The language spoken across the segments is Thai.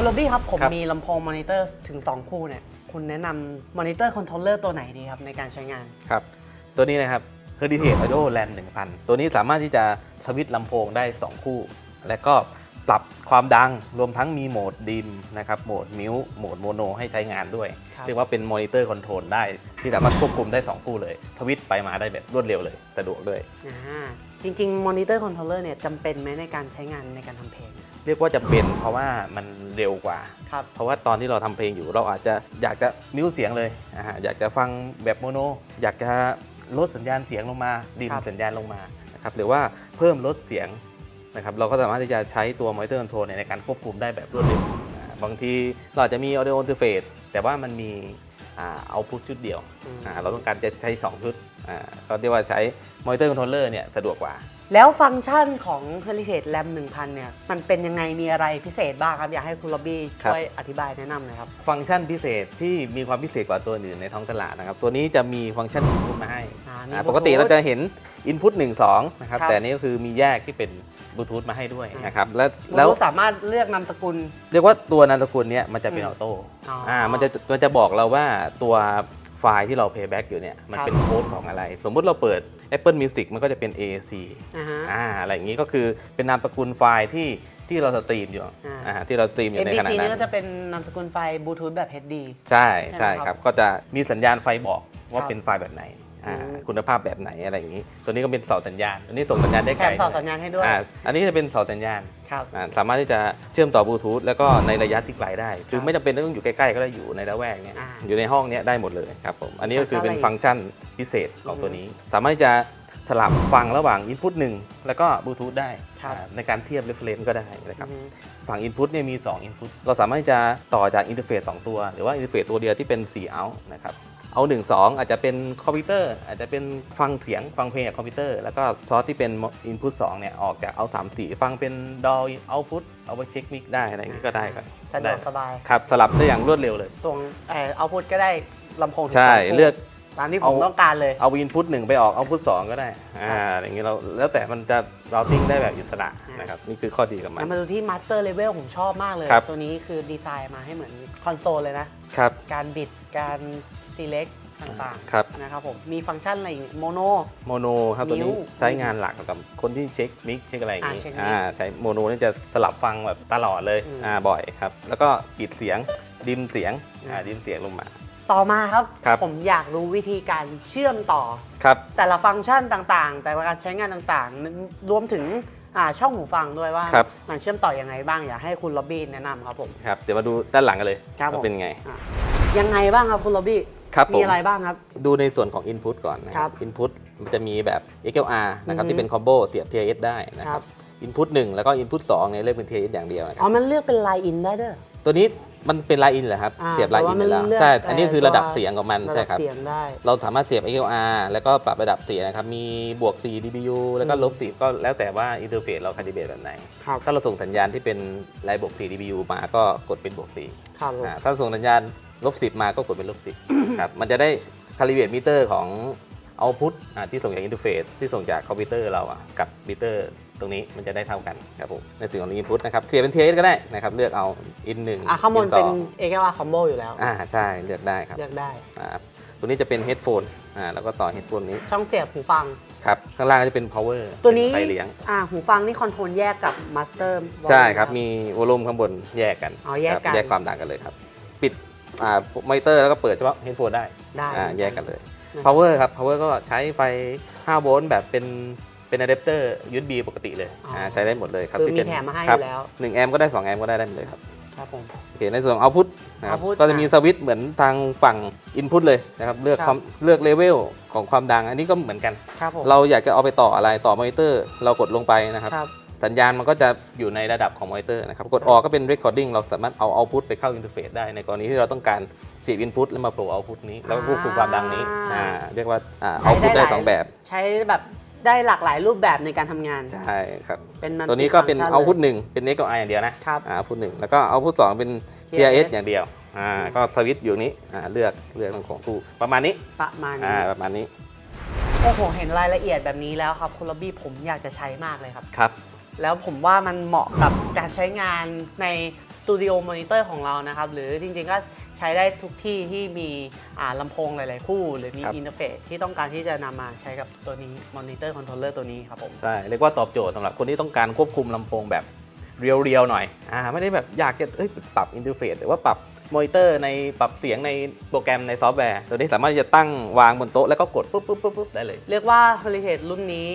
คุณโรบี้ครับ ผมครับมีลำโพงมอนิเตอร์ถึง 2 คู่เนี่ยคุณแนะนำมอนิเตอร์คอนโทรลเลอร์ตัวไหนดีครับในการใช้งาน ครับ ตัวนี้นะครับ Heritage Audio Land 1000 ตัวนี้สามารถที่จะสวิตช์ลำโพงได้ 2 คู่ และก็ปรับความดังรวมทั้งมีโหมดดิมนะครับโหมดมิวโหมดโมโนให้ใช้งานด้วยครับเรียกว่าเป็นมอนิเตอร์คอนโทรลได้ ที่สามารถควบคุมได้ 2 คู่เลยสวิตช์ไปมาได้แบบรวดเร็วเลย สะดวกด้วยอ่าจริงๆมอนิเตอร์คอนโทรลเลอร์เนี่ยจำเป็นไหมในการใช้งานในการทำเพลง เรียกว่าจะเป็นเพราะว่ามันเร็วกว่า ครับ เพราะว่าตอนที่เราทำเพลงอยู่เราอาจจะอยากจะมิวเสียงเลยอ่าฮะอยากจะฟังแบบโมโน อยากจะลดสัญญาณเสียงลงมาดิมครับ สัญญาณลงมานะครับหรือว่าเพิ่มลดเสียงนะครับเราก็สามารถที่จะใช้ตัวมอนิเตอร์คอนโทรลในการควบคุมได้แบบรวดเร็วอ่าบางทีเราอาจจะมี audio interface แต่ว่ามันมีเอาพุทชุดเดียว อืม อ่าเราต้องการจะใช้ 2 ชุดอ่าก็เรียกว่าใช้มอนิเตอร์คอนโทรลเลอร์เนี่ยสะดวกกว่า แล้วฟังก์ชันของ Heritage Lam 1000 เนี่ย มันเป็นยังไงมีอะไรพิเศษบ้างครับ อยากให้คุณโรบี้ครับช่วยอธิบายแนะนำหน่อยครับ ฟังก์ชันพิเศษที่มีความพิเศษกว่าตัวอื่นในท้องตลาดนะครับ ตัวนี้จะมีฟังก์ชันอินพุตมาให้อ่ามีอ่า Bluetooth ปกติเราจะเห็นอินพุต1 2นะครับครับ แต่อันนี้ก็คือมีแยกที่เป็นบลูทูธมาให้ด้วยอ่านนะครับและแล้แล้ววสามารถเลือกนามสกุล เรียกว่าตัวนามสกุลเนี้ยมันจะเป็นอือมอโต้อ๋ออ่อ่ามันจะมันจะบอกเราว่าตัว ไฟล์ที่เรา playback อยู่เนี่ยมันครับเป็นโค้ดของอะไร สมมุติเราเปิด Apple Music มันก็จะเป็น AAC อ่าฮะอ่าอะไรอย่างนี้ก็คือเป็นนามสกุลไฟล์ที่ที่เราสตรีมอยู่อ่าอ่าที่เราสตรีมอยู่ในขณะ MPC นั้นี่นก็จะเป็นนามสกุลไฟล์บลูทูธแบบ HD ใช่ใช่ใช่ไหมคครัรับบก็จะมีสัญญาณไฟบอกว่าครับเป็นไฟล์แบบไหน อ่าอืมคุณภาพแบบไหนอะไรอย่างนี้ ตัวนี้ก็เป็นเสาสัญญาณตัวนี้ส่งสัญญาณได้แถไกลมต่อสัญญาณให้ด้วย อ่าอันนี้จะเป็นเสาสัญญาณครับ อ่าสามารถที่จะเชื่อมต่อบลูทูธแล้วก็ในระยะที่ไกลได้ คืคอรับไม่จำเป็นต้องอยู่ใกล้ๆ ก็ได้อยู่ในละแวกเนี้ยอ่าอยู่ในห้องเนี้ยได้หมดเลยครับผมอันนี้ก็คือเป็นฟัฟังงก์ก์ชัชันนพิเศษของอือฮึตัวนี้ สามารถที่จะสลับฟังระหว่างอินพุตหนึ่งแล้วก็บลูทูธได้ครับ อ่าในการเทียบเรฟเฟรนซ์ก็ได้นะครับ อืม ฝั่ง Input เนี่ยมี 2 Input เราสามารถที่จะต่อจากอินเทอร์เฟซ2ตัว หรือว่าอินเทอร์เฟซตัวเดียวที่เป็น 4 out นะครับ เอา 1 2 อาจจะเป็นคอมพิวเตอร์ อาจจะเป็นฟังเสียงฟังเพลงจากคอมพิวเตอร์ แล้วก็ซอสที่เป็น Input 2เนี่ยออกจากเอา3 4ฟังเป็น DAW Output เอาไปเช็คมิกได้อะไรอย่างนี้ก็ได้ครับสะดวกสบาย ครับสลับได้อย่างรวดเร็วเลยตรงเอ่อเอาพุทก็ได้ลำโพงถึงใช่สงคู่เลือกตามที่ผเอามต้องการเลยเอา Input 1ไปออก Output 2ก็ได้อ่าอย่างนี้เราแล้วแต่มันจะ routing ได้แบบอิสระนะครับนี่คือข้อดีกับมันแล้วมาดูที่มาสเตอร์เลเวลผมชอบมากเลยครับตัวนี้คือดีไซน์มาให้เหมือนคอนโซลเลยนะครับการบิดการ select ต่างครับ ๆนะครับผมมีฟังก์ชันอะไรอีกโมโน โมโนครับตัวนี้นิ้วใช้งานหลักกับคนที่เช็คมิกเช็คอะไรอย่างนี้อ่าเช็คมิกอ่าใช้โมโนนี่จะสลับฟังแบบตลอดเลยอืมอ่าบ่อยครับ แล้วก็ปิดเสียงดิมเสียงอ่าอืมดิมเสียงลงมา ต่อมาครับ ครับ ผมอยากรู้วิธีการเชื่อมต่อ ครับ แต่ละฟังก์ชันต่างๆ แต่ละการใช้งานต่างๆ รวมถึงอ่าช่องหูฟังด้วยว่า ครับ มันเชื่อมต่อยังไงบ้างอยากให้คุณล็อบบี้แนะนำครับผม ครับเดี๋ยวมาดูด้านหลังกันเลยครับผม ว่าเป็นไง อะยังไงบ้างครับคุณล็อบบี้ ครับผม มีอะไรบ้างครับ ดูในส่วนของ Input ก่อนนะคครัรับบ Input มันจะมีแบบ XLR นะครับอือฮึ ที่เป็นคอมโบเสียบ TIS ได้นะคครัรับ บ Input 1 แล้วก็ Input 2เนี่ยเลือกเป็น TIS อย่างเดียวนะคอ๋รัอบ มันเลือกเป็นไลน์อินได้ด้วย ตัวนี้มันเป็นไลน์อินเหรอครับ อ่าเสียบไลน์อินแต่ว่ามันแล้วเลือกใช่ อันนี้คือแต่ระดับตัวเสียงของมันระใช่ดับครับ เสียงได้ เราสามารถเสียบ XLR แล้วก็ปรับระดับเสียงนะครับ มีบวก 4 dBu แล้วก็อืมลบ 4 ก็แล้วแต่ว่าอินเทอร์เฟซเราคาลิเบรตแบบไหน ครับถ้าเราส่งสัญญาณที่เป็นไลน์บวก 4 dBu มาก็กดเป็นบวก 4 ครับผม อ่าถ้าส่งสัญญาณ ลบ10มาก็กดเป็นลบ10ครับมันจะได้คาลิเบรตมิเตอร์ของเอาพุทที่ส่งจากอินเทอร์เฟซที่ส่งจากคอมพิวเตอร์เราอะกับมิเตอร์ตรงนี้มันจะได้เท่ากันครับผมในส่วนของ input นะครับเสียบเป็น TS ก็ได้นะครับเลือกเอา in 1อะข้างบน in เป็น2 XLR combo อยู่แล้วอ่าใช่เลือกได้ครับเลือกได้อ่าตัวนี้จะเป็น headphone อ่าแล้วก็ต่อ headphone นี้ ช่องเสียบหูฟังครับข้างล่างก็จะเป็น power ตัวนี้เป็ไฟเลี้ยงอ่าหูฟังนี่คอนโทรลแยกกับมาสเตอร์ใช่ครับมีวอลลุ่มข้างบนแยกกันอ๋อแยกครับกันแยกความดังกันเลยครับ ปิด อ่ามอนิเตอร์แล้วก็เปิดเฉพาะ headphone ได้ได้ อ่าแยกกันเลย นะครับ power ครับ power ก็ใช้ไฟ 5 โวลต์แบบเป็นเป็นอะแดปเตอร์ USB ปกติเลยอ๋ออ่าใช้ได้หมดเลยครับคือที่มีเป็นแถมมาให้อครับยู่แล้ว 1แอมป์ก็ได้ 2 แอมป์ก็ได้ได้หมดเลยครับครับผม โอเคในส่วนของ output นะครับ output ก็จะมีอะ สวิตช์เหมือนทางฝั่ง input เลยนะครับเลือกครับความเลือกเลเวลของความดัง อันนี้ก็เหมือนกัน ครับผมเราอยากจะเอาไปต่ออะไรต่อมอนิเตอร์ เรากดลงไปนะครับ ครับ สัญญาณมันก็จะอยู่ในระดับของมอนิเตอร์นะครับ กดออกก็เป็น recording เราสามารถเอา output ไปเข้า interface ได้ในกรณีที่เราต้องการเสียบ input แล้วมาโปร output นี้ แล้วก็ควบคุมความดังนี้อ่าอ่าเรียกว่าอ่าใช้ output ได้หลายสองแบบ ใช้แบบได้หลากหลายรูปแบบในการทำงาน ใช่ครับ เป็น multi ตัวนี้ก็เป็น function output ลยหนึ่งเป็น XLR อย่างเดียวนะครับ อ่า output หนึ่งแล้วก็ output สองเป็น TRS TRS อย่างเดียวอ่าก็สวิตช์อยู่นี้อ่าเลือกเลือกของคู่ประมาณนี้ประมาณอ่านี้ประมาณนี้โอ้โห เห็นรายละเอียดแบบนี้แล้วครับคุณล็อบบี้ผมอยากจะใช้มากเลยครับ ครับ แล้วผมว่ามันเหมาะกับการใช้งานในสตูตูดิโอมอนิเตอร์ของเรานะครับ หรือจริงๆก็ใช้ได้ทุกที่ที่มีอ่าลำโพงหลาย ๆ คู่ หรือมีครับ อินเทอร์เฟซที่ต้องการที่จะนำมาใช้กับตัวนี้มอนิเตอร์คอนโทรลเลอร์ตัวนี้ครับผม ใช่ เรียกว่าตอบโจทย์สำหรับคนที่ต้องการควบคุมลำโพงแบบเรียวๆหน่อยอ่าไม่ได้แบบอยากจะเอ้ยปรับอินเทอร์เฟซหรือว่าปรับ มอนิเตอร์ในปรับเสียงในโปรแกรมในซอฟต์แวร์ ตัวนี้สามารถที่จะตั้งวางบนโต๊ะแล้วก็กดปุ๊บปุ๊บปุ๊บปุ๊บได้เลย เรียกว่า Heritage รุ่นนี้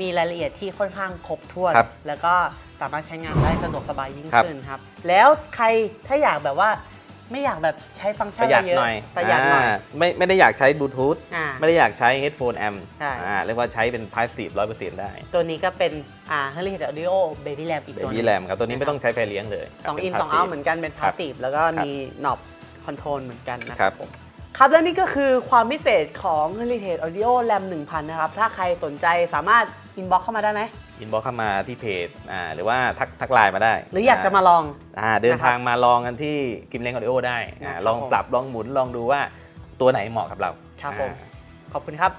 มีรายละเอียดที่ค่อนข้างครบถ้วน ครับแล้วก็สามารถใช้งานได้สะดวกสบายยิ่งครับ ขึ้นครับ แล้วใครถ้าอยากแบบว่า ไม่อยากแบบใช้ฟังก์ชัปนระหยัดเยอะหน่อยประหยัดหน่อยาไม่ไม่ได้อยากใช้บลูทูธอ่า ไม่ได้อยากใช้เฮดโฟนแอมใช่ อ่าเรียกว่าใช้เป็นพาสซีฟร้อยเปอร์เซ็นต์ได้ตัวนี้ก็เป็นอ่า Heritage Audio Baby Lamp อีกเบตัวหนึบี้งแรมครับตัวนี้ไม่ต้องใช้ไฟเลี้ยงเลยสองเป็อิน passive สองเอาเหมือนกันเป็นครับ Passive แล้วก็มีหนอบคอนโทรลเหมือนกันนะคครัรับบผม ครับและนี่ก็คือความพิเศษของ Heritage Audio Lamp 1000 นะครับ ถ้าใครสนใจสามารถอินบ็อกเข้ามาได้ไหม อินบ็อกเข้ามาที่เพจอ่าหรือว่าทักทักไลน์มาได้หรืออยากจะมาลอง อ่าเดินทางมาลองกันที่กิมเลงออดิโอได้อ่านะครับลองผม ปรับลองหมุนลองดูว่าตัวไหนเหมาะกับเราครับผม อ่า ขอบคุณครับ